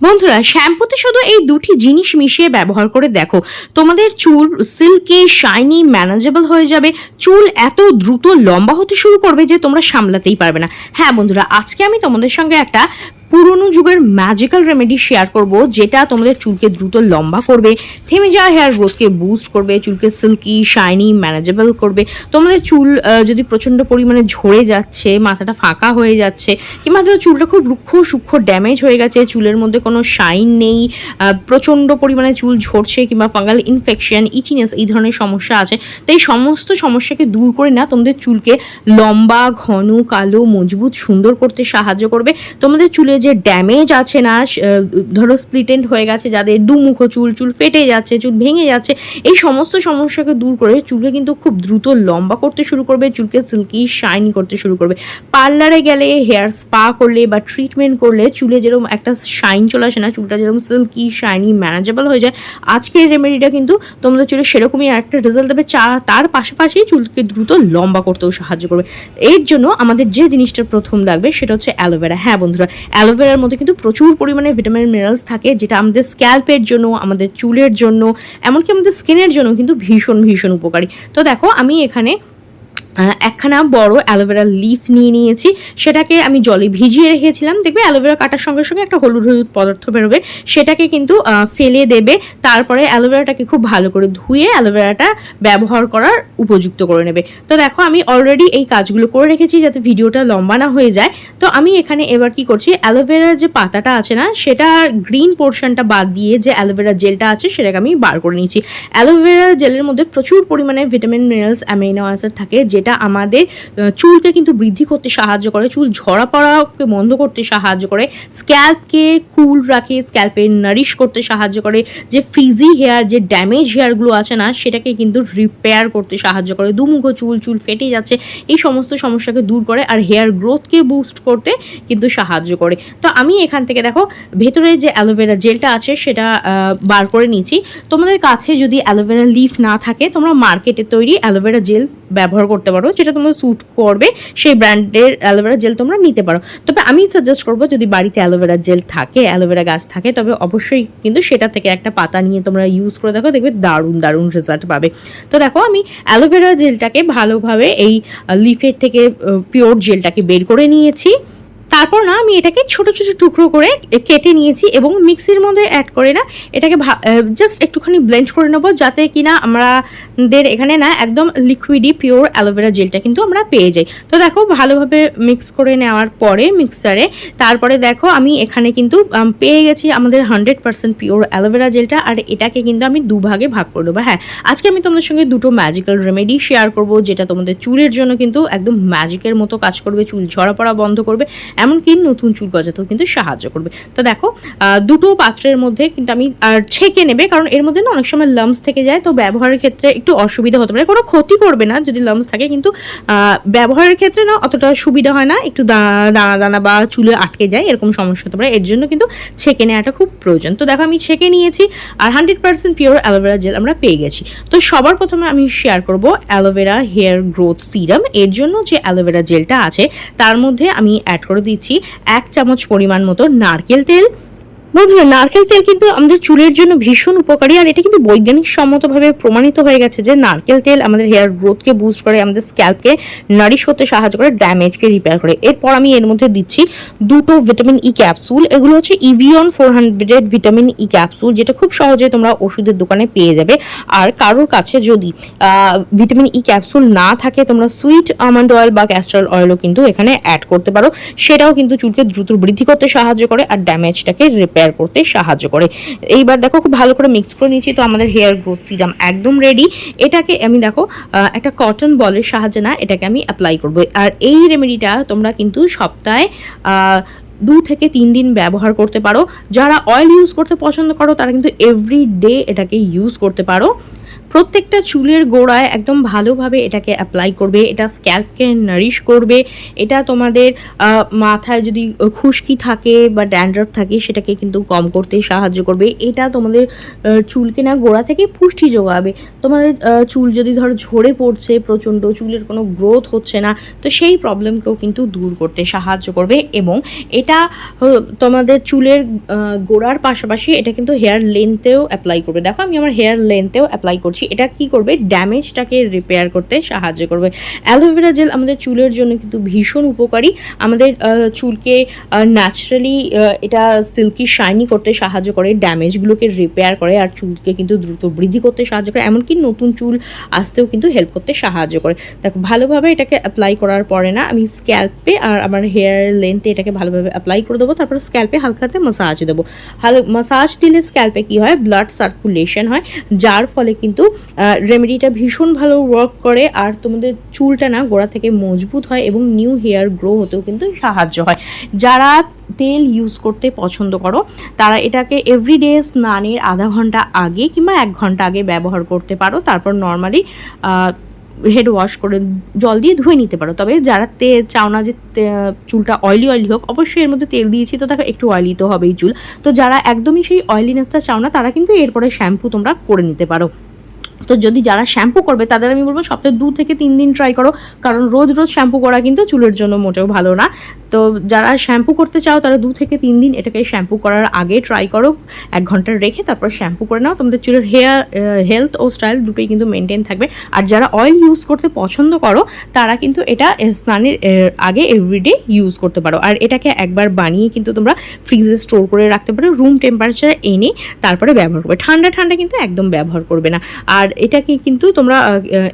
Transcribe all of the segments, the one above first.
বন্ধুরা, শ্যাম্পুতে শুধু এই দুটি জিনিস মিশিয়ে ব্যবহার করে দেখো। তোমাদের চুল সিল্কি শাইনি ম্যানেজেবল হয়ে যাবে। চুল এত দ্রুত লম্বা হতে শুরু করবে যে তোমরা সামলাতেই পারবে না। হ্যাঁ বন্ধুরা, আজকে আমি তোমাদের সঙ্গে একটা পুরনো যুগের ম্যাজিক্যাল রেমেডি শেয়ার করব, যেটা তোমাদের চুলকে দ্রুত লম্বা করবে, থেমে যাওয়া হেয়ার গ্রোথকে বুস্ট করবে, চুলকে সিল্কি শাইনি ম্যানেজেবল করবে। তোমাদের চুল যদি প্রচণ্ড পরিমাণে ঝরে যাচ্ছে, মাথাটা ফাঁকা হয়ে যাচ্ছে, কিংবা ধরো চুলটা খুব রুক্ষ সূক্ষ্ম ড্যামেজ হয়ে গেছে, চুলের মধ্যে কোনো শাইন নেই প্রচণ্ড পরিমাণে চুল ঝরছে, কিংবা ফাঙ্গাল ইনফেকশন ইচিনেস এই ধরনের সমস্যা আছে, তো এই সমস্ত সমস্যাকে দূর করে না তোমাদের চুলকে লম্বা, ঘন, কালো, মজবুত, সুন্দর করতে সাহায্য করবে। তোমাদের চুলে যে ড্যামেজ আছে না ধরো স্প্লিটেন্ট হয়ে গেছে, যাদের দুমুখো চুল চুল ফেটে যাচ্ছে, চুল ভেঙে যাচ্ছে, এই সমস্ত সমস্যাকে দূর করে চুলকে কিন্তু খুব দ্রুত লম্বা করতে শুরু করবে, চুলকে সিল্কি শাইনি করতে শুরু করবে। পার্লারে গেলে হেয়ার স্পা করলে বা ট্রিটমেন্ট করলে চুলে যেরকম একটা শাইন চলে আসে না, চুলটা যেরকম সিল্কি শাইনি ম্যানেজেবল হয়ে যায়, আজকের রেমেডিটা কিন্তু তোমাদের চুলে সেরকমই একটা রেজাল্ট দেবে, চা, তার পাশাপাশি চুলকে দ্রুত লম্বা করতেও সাহায্য করবে। এর জন্য আমাদের যে জিনিসটা প্রথম লাগবে, সেটা হচ্ছে অ্যালোভেরা হ্যাঁ বন্ধুরা অ্যালোভেরার মধ্যে কিন্তু প্রচুর পরিমাণে ভিটামিন মিনারেলস থাকে, যেটা আমাদের স্ক্যাল্পের জন্য, আমাদের চুলের জন্য, এমনকি আমাদের স্কিনের জন্য কিন্তু ভীষণ ভীষণ উপকারী। তো দেখো, আমি এখানে একখানা বড় অ্যালোভেরা লিফ নিয়ে নিয়েছি। সেটাকে আমি জলে ভিজিয়ে রেখেছিলাম। দেখবে অ্যালোভেরা কাটার সঙ্গে সঙ্গে একটা হলুদ হলুদ পদার্থ বেরোবে। সেটাকে কিন্তু ফেলে দেবে। তারপরে অ্যালোভেরাটাকে খুব ভালো করে ধুয়ে অ্যালোভেরাটা ব্যবহার করার উপযুক্ত করে নেবে। তো দেখো, আমি অলরেডি এই কাজগুলো করে রেখেছি যাতে ভিডিওটা লম্বা না হয়ে যায়। তো আমি এখানে এবার কি করছি, অ্যালোভেরার যে পাতাটা আছে না সেটা গ্রিন পোর্শনটা বাদ দিয়ে যে অ্যালোভেরা জেলটা আছে, সেটাকে আমি বার করে নিয়েছি। অ্যালোভেরা জেলের মধ্যে প্রচুর পরিমাণে ভিটামিন মিনারেলস অ্যামিনো অ্যাসিড থাকে, যেটা আমাদের চুলকে কিন্তু বৃদ্ধি করতে সাহায্য করে, চুল ঝরা পড়াকে বন্ধ করতে সাহায্য করে, স্ক্যাল্পকে কুল রাখে, স্ক্যাল্পে নারিশ করতে সাহায্য করে, যে ফ্রিজি হেয়ার যে ড্যামেজ হেয়ারগুলো আছে না, সেটাকে কিন্তু রিপেয়ার করতে সাহায্য করে, দুমুখো চুল চুল ফেটে যাচ্ছে, এই সমস্ত সমস্যাকে দূর করে আর হেয়ার গ্রোথকে বুস্ট করতে কিন্তু সাহায্য করে। তো আমি এখান থেকে দেখো, ভেতরে যে অ্যালোভেরা জেলটা আছে, সেটা বার করে নিয়েছি। তোমাদের কাছে যদি অ্যালোভেরা লিফ না থাকে, তোমরা মার্কেটে তৈরি অ্যালোভেরা জেল ব্যবহার করতে যেটা তোমার স্যুট করবে সেই ব্র্যান্ডের অ্যালোভেরা জেল তোমরা নিতে পারো। তবে আমি সাজেস্ট করব, যদি বাড়িতে অ্যালোভেরা জেল থাকে অ্যালোভেরা গাছ থাকে, তবে অবশ্যই কিন্তু সেটা থেকে একটা পাতা নিয়ে তোমরা ইউজ করে দেখো, দেখবে দারুণ দারুণ রেজাল্ট পাবে। তো দেখো, আমি অ্যালোভেরা জেলটাকে ভালোভাবে এই লিফের থেকে পিওর জেলটাকে বের করে নিয়েছি। তারপর না আমি এটাকে ছোট ছোট টুকরো করে কেটে নিয়েছি এবং মিক্সির মধ্যে অ্যাড করে না এটাকে জাস্ট একটুখানি ব্লেন্ড করে নেব যাতে কিনা আমাদের এখানে না একদম লিকুইডি পিওর অ্যালোভেরা জেলটা কিন্তু আমরা পেয়ে যাই। তো দেখো ভালোভাবে মিক্স করে নেওয়ার পরে মিক্সারে তারপরে দেখো আমি এখানে কিন্তু পেয়ে গেছি আমাদের হান্ড্রেড পার্সেন্ট পিওর অ্যালোভেরা জেলটা আর এটাকে কিন্তু আমি দুভাগে ভাগ করে নেব। হ্যাঁ আজকে আমি তোমাদের সঙ্গে দুটো ম্যাজিক্যাল রেমেডি শেয়ার করব যেটা তোমাদের চুলের জন্য কিন্তু একদম ম্যাজিকের মতো কাজ করবে, চুল ঝরা পড়া বন্ধ করবে। এমনকি নতুন চুল গজাতেও কিন্তু সাহায্য করবে। তো দেখো দুটো পাত্রের মধ্যে কিন্তু আমি, আর ছেঁকে নেবে, কারণ এর মধ্যে না অনেক সময় লামস থেকে যায়, তো ব্যবহারের ক্ষেত্রে একটু অসুবিধা হতে পারে। কোনো ক্ষতি করবে না যদি লামস থাকে, কিন্তু ব্যবহারের ক্ষেত্রে না অতটা সুবিধা হয় না। একটু দানা দানা বা চুলে আটকে যায়, এরকম সমস্যা হতে পারে। এর জন্য কিন্তু ছেঁকে নেওয়াটা খুব প্রয়োজন। তো দেখো, আমি ছেঁকে নিয়েছি, আর hundred percent pure aloe vera gel আমরা পেয়ে গেছি। তো সবার প্রথমে আমি শেয়ার করব অ্যালোভেরা হেয়ার গ্রোথ সিরাম এর জন্য যে অ্যালোভেরা জেলটা আছে, তার মধ্যে আমি অ্যাড করে দিচ্ছি এক চামচ পরিমাণ মতো নারকেল তেল বন্ধুরা, নারকেল তেল কিন্তু আমাদের চুলের জন্য ভীষণ উপকারী, আর এটা কিন্তু বৈজ্ঞানিক সম্মতভাবে প্রমাণিত হয়ে গেছে যে নারকেল তেল আমাদের হেয়ার গ্রোথকে বুস্ট করে, আমাদের স্ক্যাল্পকে নারিশ করতে সাহায্য করে ড্যামেজকে রিপেয়ার করে। এরপর আমি এর মধ্যে দিচ্ছি দুটো ভিটামিন ই ক্যাপসুল এগুলো হচ্ছে Evion four hundred vitamin E capsule যেটা খুব সহজে তোমরা ওষুধের দোকানে পেয়ে যাবে। আর কারোর কাছে যদি ভিটামিন ই ক্যাপসুল না থাকে, তোমরা সুইট আমন্ড অয়েল বা ক্যাস্টর অয়েলও কিন্তু এখানে অ্যাড করতে পারো। সেটাও কিন্তু চুলকে দ্রুত বৃদ্ধি করতে সাহায্য করে, আর ড্যামেজটাকে রিপেয়ার করতে সাহায্য করে। এইবার দেখো খুব ভালো করে মিক্স করে নিয়েছি, তো আমাদের হেয়ার গ্রোথ সিরাম একদম রেডি এটাকে আমি দেখো একটা কটন বলের সাহায্যে না এটাকে আমি অ্যাপ্লাই করব। আর এই রেমেডিটা তোমরা কিন্তু সপ্তাহে দু থেকে তিন দিন ব্যবহার করতে পারো। যারা অয়েল ইউজ করতে পছন্দ করো, তারা কিন্তু এভরি ডে এটাকে ইউজ করতে পারো। প্রত্যেকটা চুলের গোড়ায় একদম ভালোভাবে এটাকে অ্যাপ্লাই করবে, এটা স্ক্যাল্পকে নারিশ করবে, এটা তোমাদের মাথায় যদি খুশকি থাকে বা ড্যান্ড্রফ থাকে সেটাকে কিন্তু কম করতে সাহায্য করবে। এটা তোমাদের চুলকে না গোড়া থেকে পুষ্টি যোগাবে। তোমাদের চুল যদি ধরো ঝরে পড়ছে, প্রচণ্ড চুলের কোনো গ্রোথ হচ্ছে না, তো সেই প্রবলেমকেও কিন্তু দূর করতে সাহায্য করবে এবং এটা তোমাদের চুলের গোড়ার পাশাপাশি এটা কিন্তু হেয়ার লেন্থেও অ্যাপ্লাই করবে। দেখো আমি আমার হেয়ার লেন্থেও অ্যাপ্লাই করছি। এটা কি করবে? ড্যামেজটাকে রিপেয়ার করতে সাহায্য করবে। অ্যালোভেরা জেল আমাদের চুলের জন্য কিন্তু ভীষণ উপকারী। আমাদের চুলকে ন্যাচারালি এটা সিল্কি শাইনি করতে সাহায্য করে, ড্যামেজগুলোকে রিপেয়ার করে আর চুলকে কিন্তু দ্রুত বৃদ্ধি করতে সাহায্য করে, এমনকি নতুন চুল আসতেও কিন্তু হেল্প করতে সাহায্য করে। দেখো, ভালোভাবে এটাকে অ্যাপ্লাই করার পরে না, আমি স্ক্যাল্পে আর আমার হেয়ার লেন্থে এটাকে ভালোভাবে অ্যাপ্লাই করে দেবো, তারপর স্ক্যাল্পে হালকাতে মাসাজ দেবো। হাল মাসাজ দিলে স্ক্যাল্পে কি হয়? ব্লাড সার্কুলেশন হয়, যার ফলে কিন্তু রেমেডিটা ভীষণ ভালো ওয়ার্ক করে, আর তোমাদের চুলটা না গোড়া থেকে মজবুত হয় এবং নিউ হেয়ার গ্রো হতেও কিন্তু সাহায্য হয়। যারা তেল ইউজ করতে পছন্দ করো, তারা এটাকে এভরিডে স্নানের আধা ঘণ্টা আগে কিংবা এক ঘণ্টা আগে ব্যবহার করতে পারো। তারপর নর্মালি হেড ওয়াশ করে জল দিয়ে ধুয়ে নিতে পারো। তবে যারা তে, চাও না যে চুলটা অয়েলি অয়েলি হোক, অবশ্যই এর মধ্যে তেল দিয়েছি। তো দেখো, একটু অয়েলি তো হবেই চুল। তো যারা একদমই সেই অয়েলিনেসটা চাও না, তারা কিন্তু এরপরে শ্যাম্পু তোমরা করে নিতে পারো। তো যদি যারা শ্যাম্পু করবে, তাদের আমি বলব সপ্তাহে দু থেকে তিন দিন ট্রাই করো। কারণ রোজ রোজ শ্যাম্পু করা কিন্তু চুলের জন্য মোটেও ভালো না। তো যারা শ্যাম্পু করতে চাও, তারা দু থেকে তিন দিন এটাকে শ্যাম্পু করার আগে ট্রাই করো। এক ঘণ্টা রেখে তারপর শ্যাম্পু করে নাও। তোমাদের চুলের হেয়ার হেলথ ও স্টাইল দুটোই কিন্তু মেনটেন থাকবে। আর যারা অয়েল ইউজ করতে পছন্দ করো, তারা কিন্তু এটা স্নানের আগে এভরিডে ইউজ করতে পারো। আর এটাকে একবার বানিয়ে কিন্তু তোমরা ফ্রিজে স্টোর করে রাখতে পারো। রুম টেম্পারেচারে এনে তারপরে ব্যবহার করবে। ঠান্ডা ঠান্ডা কিন্তু একদম ব্যবহার করবে না। আর এটাকে কিন্তু তোমরা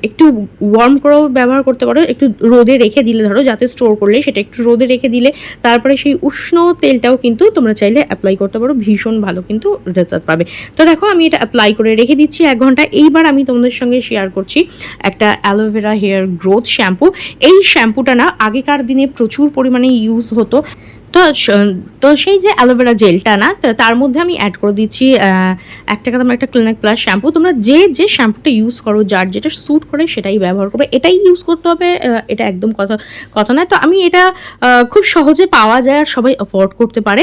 একটু ওয়ার্ম করেও ব্যবহার করতে পারো, একটু রোদে রেখে দিলে, ধরো যাতে স্টোর করলে সেটা একটু রোদে রেখে দিলে, তারপরে সেই উষ্ণ তেলটাও কিন্তু তোমরা চাইলে অ্যাপ্লাই করতে পারো, ভীষণ ভালো কিন্তু রেজাল্ট পাবে। তো দেখো, আমি এটা অ্যাপ্লাই করে রেখে দিচ্ছি এক ঘণ্টা। এইবার আমি তোমাদের সঙ্গে শেয়ার করছি একটা অ্যালোভেরা হেয়ার গ্রোথ শ্যাম্পু এই শ্যাম্পুটা না আগেকার দিনে প্রচুর পরিমাণে ইউজ হতো। তো তো সেই যে অ্যালোভেরা জেলটা না তার মধ্যে আমি অ্যাড করে দিচ্ছি আহ, এক টাকা দামের একটা ক্লিনিক প্লাস শ্যাম্পু তোমরা যে যে শ্যাম্পুটা ইউজ করো যার যেটা স্যুট করে সেটাই ব্যবহার করবে। এটাই ইউজ করতে হবে এটা একদম কথা কথা নয়। তো আমি এটা খুব সহজে পাওয়া যায় আর সবাই অ্যাফোর্ড করতে পারে।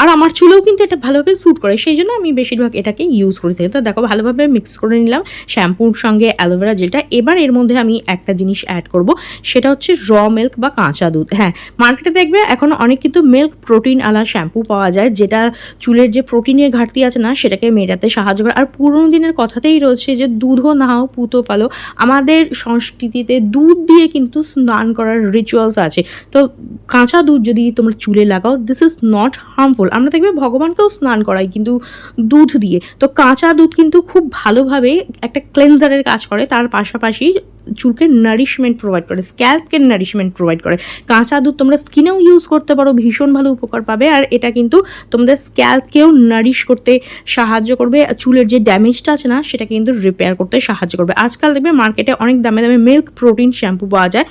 আর আমার চুলেও কিন্তু এটা ভালোভাবে স্যুট করে সেই জন্য আমি বেশিরভাগ এটাকে ইউজ করে থাকি। তো দেখো ভালোভাবে মিক্স করে নিলাম শ্যাম্পুর সঙ্গে অ্যালোভেরা জেলটা এবার এর মধ্যে আমি একটা জিনিস অ্যাড করব সেটা হচ্ছে র মিল্ক বা কাঁচা দুধ। হ্যাঁ মার্কেটে দেখবে এখন অনেক কিন্তু মিল্ক প্রোটিন আলা শ্যাম্পু পাওয়া যায়, যেটা চুলের যে প্রোটিনের ঘাটতি আছে না, সেটাকে মেটাতে সাহায্য করে। আর পুরোনো দিনের কথাতেই রয়েছে যে, দুধও নাও পুতো ফালো আমাদের সংস্কৃতিতে দুধ দিয়ে কিন্তু স্নান করার রিচুয়ালস আছে। তো কাঁচা দুধ যদি তোমরা চুলে লাগাও দিস ইজ নট হার্মফুল আমরা দেখবে ভগবানকেও স্নান করাই কিন্তু দুধ দিয়ে। তো কাঁচা দুধ কিন্তু খুব ভালোভাবে একটা ক্লেনজারের কাজ করে, তার পাশাপাশি চুলকে নারিশমেন্ট প্রোভাইড করে স্ক্যাল্পকে নারিশমেন্ট প্রোভাইড করে। কাঁচা দুধ তোমরা স্কিনেও ইউজ করতে পারো ভীষণ ভালো উপকার পাবে আর এটা কিন্তু তোমাদের স্ক্যাল্পকেও নারিশ করতে সাহায্য করবে। চুলের যে ড্যামেজটা আছে না, সেটা কিন্তু রিপেয়ার করতে সাহায্য করবে। আজকাল দেখবে মার্কেটে অনেক দামে দামে মিল্ক প্রোটিন শ্যাম্পু পাওয়া যায়।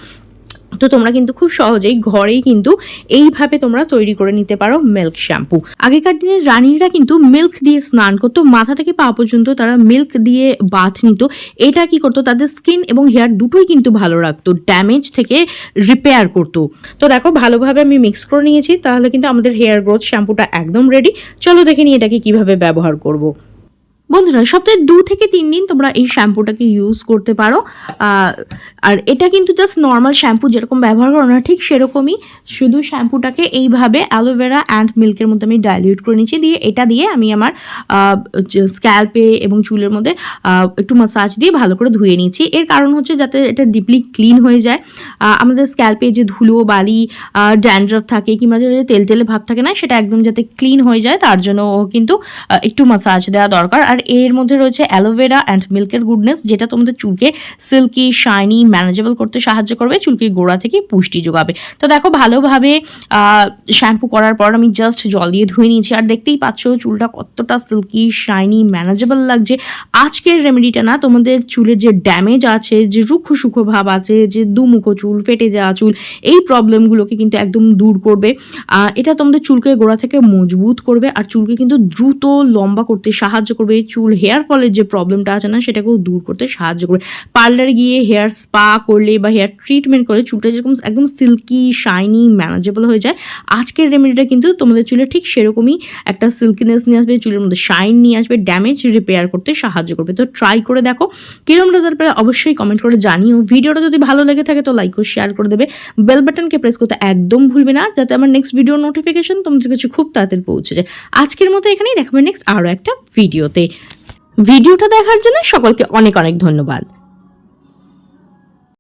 তো তোমরা কিন্তু খুব সহজেই ঘরেই কিন্তু এইভাবে তোমরা তৈরি করে নিতে পারো মিল্ক শ্যাম্পু আগেকার দিনের রানীরা কিন্তু মিল্ক দিয়ে স্নান করতো, মাথা থেকে পা পর্যন্ত তারা মিল্ক দিয়ে বাথ নিত। এটা কি করতো? তাদের স্কিন এবং হেয়ার দুটোই কিন্তু ভালো রাখতো ড্যামেজ থেকে রিপেয়ার করতো। তো দেখো, ভালোভাবে আমি মিক্স করে নিয়েছি, তাহলে কিন্তু আমাদের হেয়ার গ্রোথ শ্যাম্পুটা একদম রেডি চলো দেখে নিই এটাকে কীভাবে ব্যবহার করব। বন্ধুরা, সপ্তাহে দু থেকে তিন দিন তোমরা এই শ্যাম্পুটাকে ইউজ করতে পারো। আর এটা কিন্তু জাস্ট নর্মাল শ্যাম্পু যেরকম ব্যবহার করো না, ঠিক সেরকমই শুধু শ্যাম্পুটাকে এইভাবে অ্যালোভেরা অ্যান্ড মিল্কের মধ্যে আমি ডাইলিউট করে নিচ্ছি। দিয়ে এটা দিয়ে আমি আমার স্ক্যাল্পে এবং চুলের মধ্যে একটু মাসাজ দিয়ে ভালো করে ধুয়ে নিচ্ছি। এর কারণ হচ্ছে যাতে এটা ডিপলি ক্লিন হয়ে যায়। আমাদের স্ক্যাল্পে যে ধুলো, বালি ড্যান্ড্রফ থাকে কিংবা যে তেল তেলে ভাব থাকে না, সেটা একদম যাতে ক্লিন হয়ে যায়, তার জন্য কিন্তু একটু মাসাজ দেওয়া দরকার। আর এর মধ্যে রয়েছে অ্যালোভেরা অ্যান্ড মিল্কের গুডনেস যেটা তোমাদের চুলকে সিল্কি শাইনি ম্যানেজেবল করতে সাহায্য করবে, চুলকে গোড়া থেকে পুষ্টি যোগাবে। তো দেখো, ভালোভাবে শ্যাম্পু করার পর আমি জাস্ট জল দিয়ে ধুয়ে নিয়েছি। আর দেখতেই পাচ্ছ, চুলটা কতটা সিল্কি শাইনি ম্যানেজেবল লাগছে। আজকের রেমেডিটা না, তোমাদের চুলের যে ড্যামেজ আছে, যে রুক্ষ সুখ ভাব আছে, যে দুমুখো চুল, ফেটে যাওয়া চুল, এই প্রবলেমগুলোকে কিন্তু একদম দূর করবে। এটা তোমাদের চুলকে গোড়া থেকে মজবুত করবে, আর চুলকে কিন্তু দ্রুত লম্বা করতে সাহায্য করবে চুল হেয়ার ফলের যে প্রবলেমটা আছে না, সেটাকেও দূর করতে সাহায্য করবে। পার্লারে গিয়ে হেয়ার স্পা করলে বা হেয়ার ট্রিটমেন্ট করলে চুলটা যেরকম একদম সিল্কি শাইনি ম্যানেজেবল হয়ে যায়। আজকের রেমেডিটা কিন্তু তোমাদের চুলে ঠিক সেরকমই একটা সিল্কিনেস নিয়ে আসবে, চুলের মধ্যে শাইন নিয়ে আসবে ড্যামেজ রিপেয়ার করতে সাহায্য করবে। তো ট্রাই করে দেখো কিরম রেজাল্ট পেলে অবশ্যই কমেন্ট করে জানিও। ভিডিওটা যদি ভালো লেগে থাকে তো লাইক ও শেয়ার করে দেবে। বেল বাটনকে প্রেস করতে একদম ভুলবে না, যাতে আমার নেক্সট ভিডিও নোটিফিকেশন তোমাদের কাছে খুব তাড়াতাড়ি পৌঁছে যায়। আজকের মতো এখানেই, দেখাবে নেক্সট আরও একটা ভিডিওতে ভিডিওটা দেখার জন্য সকলকে অনেক অনেক ধন্যবাদ।